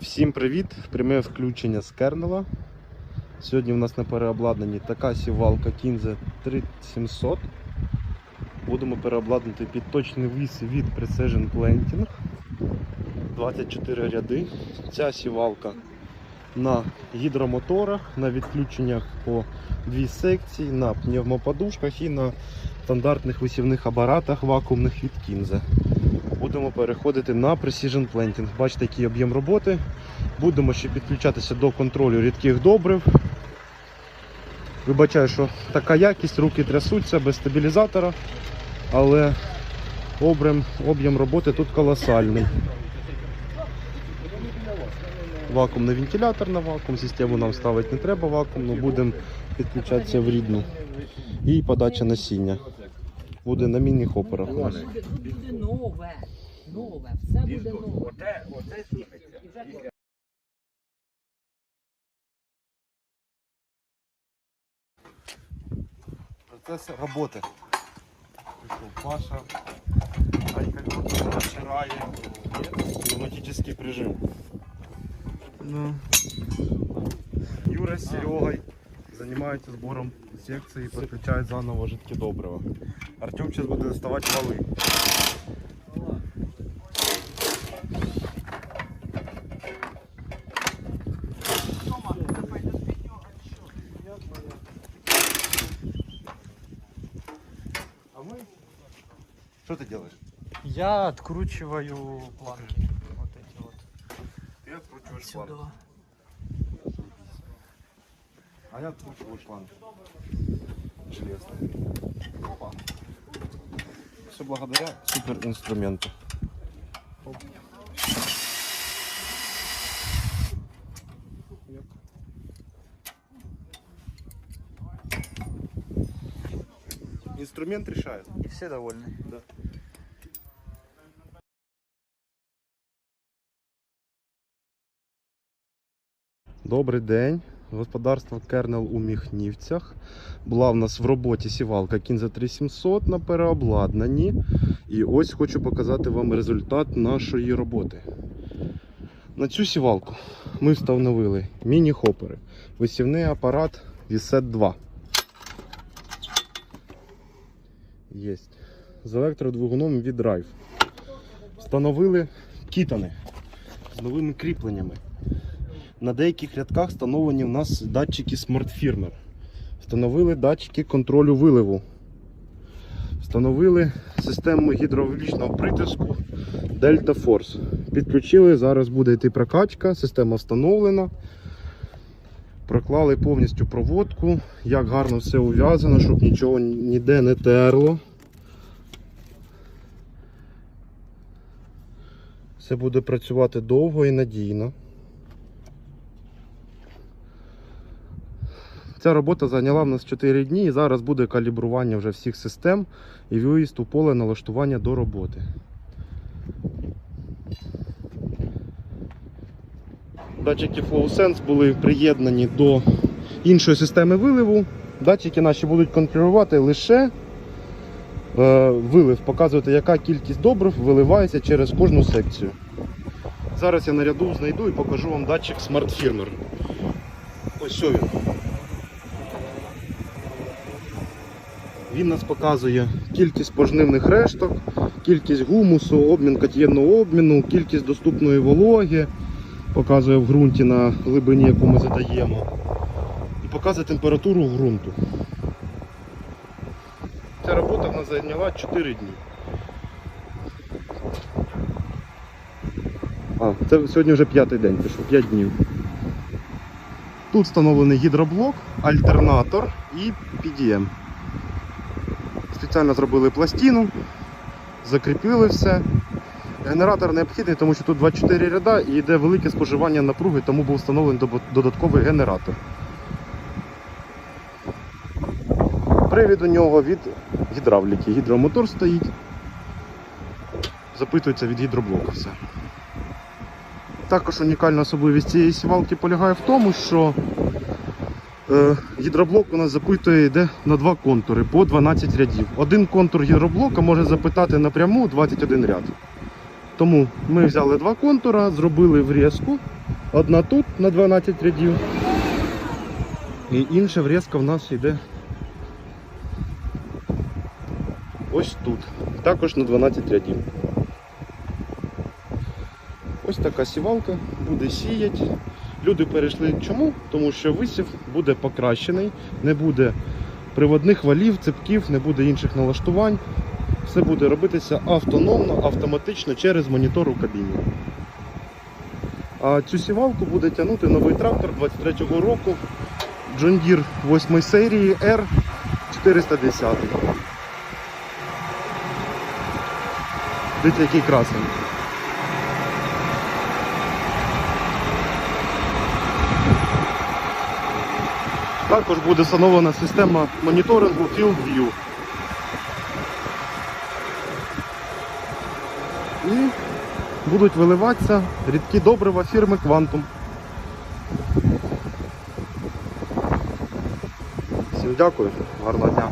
Всім привіт! Пряме включення з кернела. Сьогодні в нас на переобладнанні така сівалка Kinze 3700. Будемо переобладнати під точний віс від Precision Planting. 24 ряди. Ця сівалка на гідромоторах, на відключеннях по дві секції, на пневмоподушках і на стандартних висівних апаратах вакуумних від Kinze будемо переходити на Precision Planting. Бачите, який об'єм роботи. Будемо ще підключатися до контролю рідких добрив. Вибачаю, що така якість, руки трясуться без стабілізатора, але об'єм, роботи тут колосальний. Вакуумний вентилятор на вакуум, систему нам ставити не треба вакуумну, будемо підключатися в рідну. І подача насіння. Буде на міні-хоперах. Буде, тут буде нове. Нове, все буде нове. Оте слухайте. Процесс работы. Пришел Паша, Айка климатический прижим. Юра с Серегой займаються сбором секції и подключает заново жидкі добрива. Артем зараз буде доставати вали. Что ты делаешь? Я откручиваю планки. Вот эти вот. Ты откручиваешь планы. А я откручиваю шланг. Железный. Опа. Все благодаря супер инструменту. Оп. Инструмент решает. И все довольны. Да. Добрий день. Господарство Кернел у Міхнівцях. Була в нас в роботі сівалка Кінза 3700 на переобладнанні. І ось хочу показати вам результат нашої роботи. На цю сівалку ми встановили міні-хопери, висівний апарат Вісет 2. Єсть. З електродвигуном від Drive. Встановили кітани з новими кріпленнями. На деяких рядках встановлені в нас датчики Smart Firmer. Встановили датчики контролю виливу. Встановили систему гідравлічного притиску Delta Force. Підключили, зараз буде йти прокачка, система встановлена. Проклали повністю проводку, як гарно все ув'язано, щоб нічого ніде не терло. Все буде працювати довго і надійно. Ця робота зайняла в нас 4 дні і зараз буде калібрування вже всіх систем і виїзд у поле налаштування до роботи. Датчики FlowSense були приєднані до іншої системи виливу. Датчики наші будуть контролювати лише е, вилив, показувати, яка кількість добрив виливається через кожну секцію. Зараз я наряду знайду і покажу вам датчик Smart Firmer. Ось він. Він нас показує кількість пожнивних решток, кількість гумусу, обмін катієнного обміну, кількість доступної вологи, показує в ґрунті на глибині, яку ми задаємо. І показує температуру ґрунту. Ця робота в нас зайняла 4 дні. А, це сьогодні вже п'ятий день пішов, 5 днів. Тут встановлений гідроблок, альтернатор і PDM. Спеціально зробили пластину, закріпили все. Генератор необхідний, тому що тут 24 ряда і йде велике споживання напруги, тому був встановлений додатковий генератор. Привід у нього від гідравліки. Гідромотор стоїть. Запитується від гідроблока все. Також унікальна особливість цієї сівалки полягає в тому, що Гідроблок у нас запитує йде на два контури по 12 рядів. Один контур гідроблока може запитати напряму 21 ряд. Тому ми взяли два контура, зробили врізку Одна тут на 12 рядів. І інша врізка в нас йде ось тут. Також на 12 рядів. Ось така сівалка буде сіяти. Люди перейшли чому? Тому що висів буде покращений, не буде приводних валів, цепків, не буде інших налаштувань. Все буде робитися автономно, автоматично через монітор у кабіні. А цю сівалку буде тягнути новий трактор 23-го року John Deere 8 серії R410. Дивіться, який красень. Також буде встановлена система моніторингу Field View. І будуть виливатися рідкі добрива фірми Quantum. Всім дякую, гарного дня.